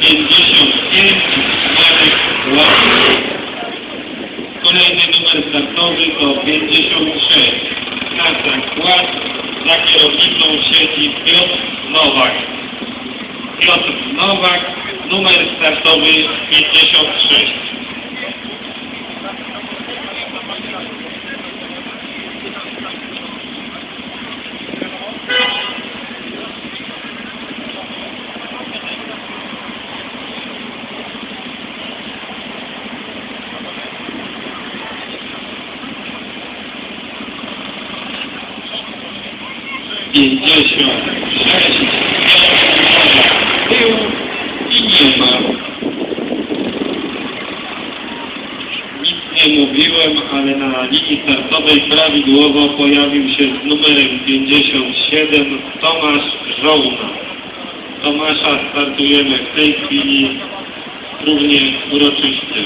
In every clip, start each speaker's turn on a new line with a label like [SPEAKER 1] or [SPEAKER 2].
[SPEAKER 1] 55 Marek Łapy. Kolejny numer startowy to 56. Klasa Kład. Za kierownicą siedzi Piotr Nowak. Piotr Nowak, numer startowy 56. Pięćdziesiąt sześć. Był i nie ma. Nic nie mówiłem, ale na linii startowej prawidłowo pojawił się z numerem 57 Tomasz Żołna. Tomasza startujemy w tej chwili równie uroczyście.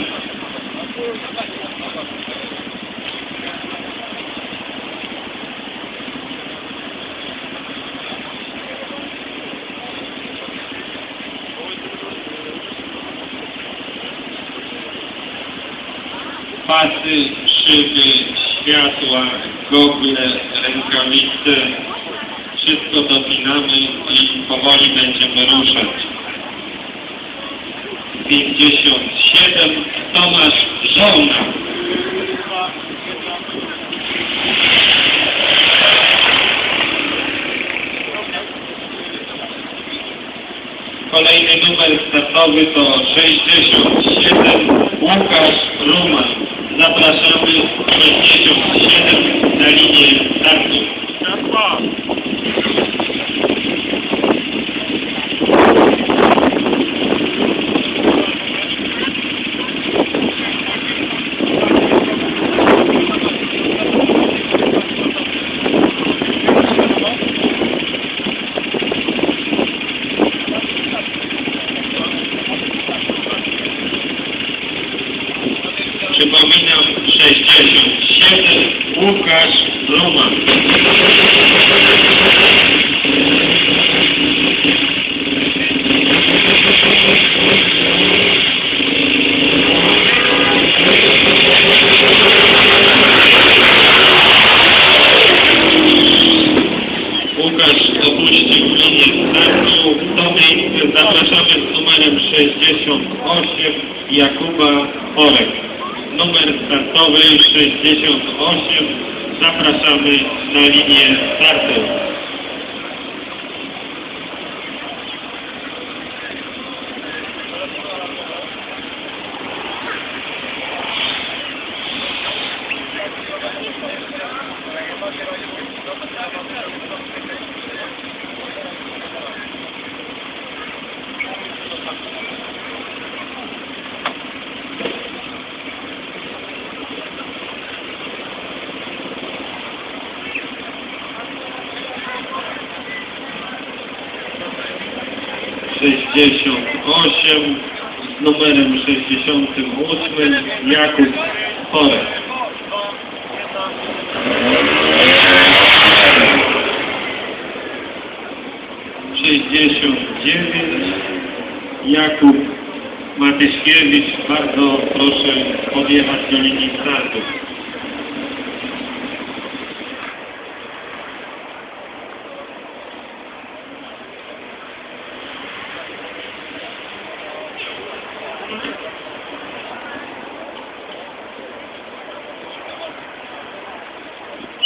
[SPEAKER 1] Pasy, szyby, światła, gogle, rękawice. Wszystko dopinamy i powoli będziemy ruszać. 57 Tomasz Żołna. Kolejny numer startowy to 67 Łukasz Ruman. Zapraszamy 67 na linię startu. Przypominam 67 Łukasz Ruman. Łukasz opuścił linię startu. Do miejsca zapraszamy z numerem 68 Jakuba Orek. Numer startowy 68. Zapraszamy na linię startu. Sześćdziesiąt osiem z numerem sześćdziesiątym ósmym Jakub Chorek. Sześćdziesiąt dziewięć Jakub Matyśkiewicz. Bardzo proszę podjechać do linii startu.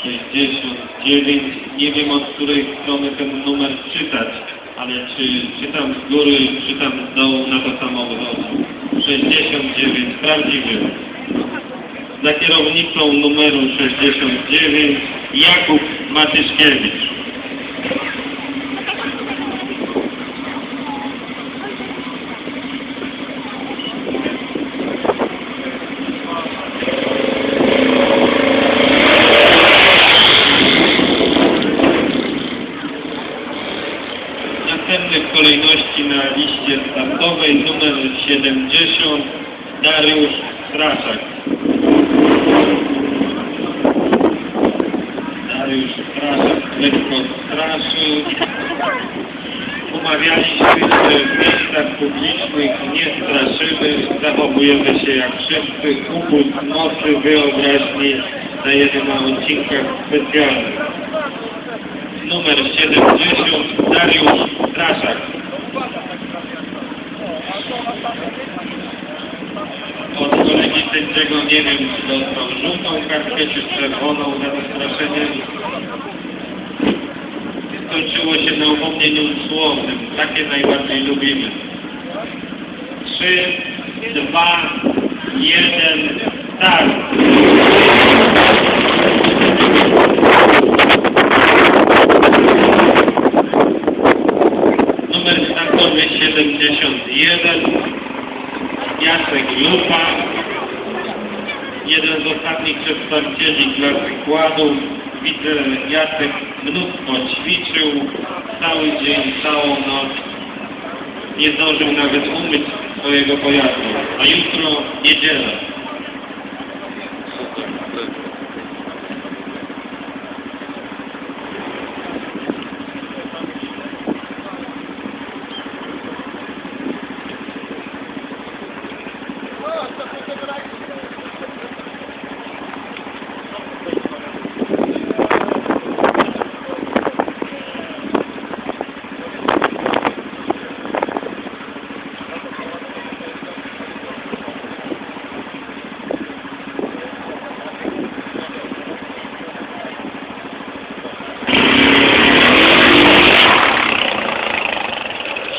[SPEAKER 1] Sześćdziesiąt dziewięć. Nie wiem od której strony ten numer czytać, ale czy czytam z góry, czytam z dołu na to samo wychodzi. 69, prawdziwy. Za kierownicą numeru 69 Jakub Matyszkiewicz. Na liście startowej numer 70 Dariusz Straszak. Dariusz Straszak lekko straszy. Umawialiśmy, że w miejscach publicznych nie straszymy, zachowujemy się jak wszyscy, upód mocy, wyobraźni dajemy na odcinkach specjalnych. Numer 70, Dariusz Straszak. Od kolegi sędziego nie wiem, czy dostał żółtą kartkę, czy czerwoną za zastraszenie. Skończyło się na upomnieniu słownym. Takie najbardziej lubimy. 3, 2, 1, start! Numer startowy 71. Jacek Lupa. Jeden z ostatnich przedstawicieli dla wykładów. Widzę, Jacek mnóstwo ćwiczył. Cały dzień, całą noc. Nie zdążył nawet umyć swojego pojazdu. A jutro niedziela.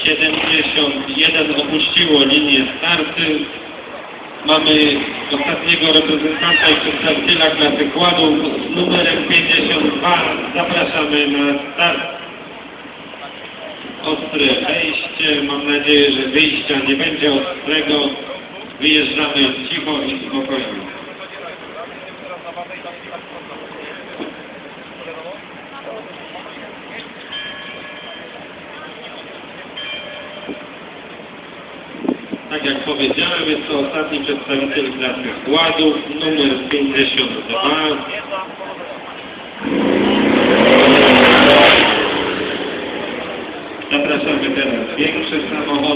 [SPEAKER 1] Siedemdziesiąt jeden opuściło linię starty. Mamy ostatniego reprezentanta i przedstawiciela dla wykładów z numerem 52. Zapraszamy na start. Ostre wejście. Mam nadzieję, że wyjścia nie będzie ostrego. Wyjeżdżamy cicho i spokojnie. Tak jak powiedziałem, jest to ostatni przedstawiciel klasy składów, numer 52. Zapraszamy teraz większy samochód.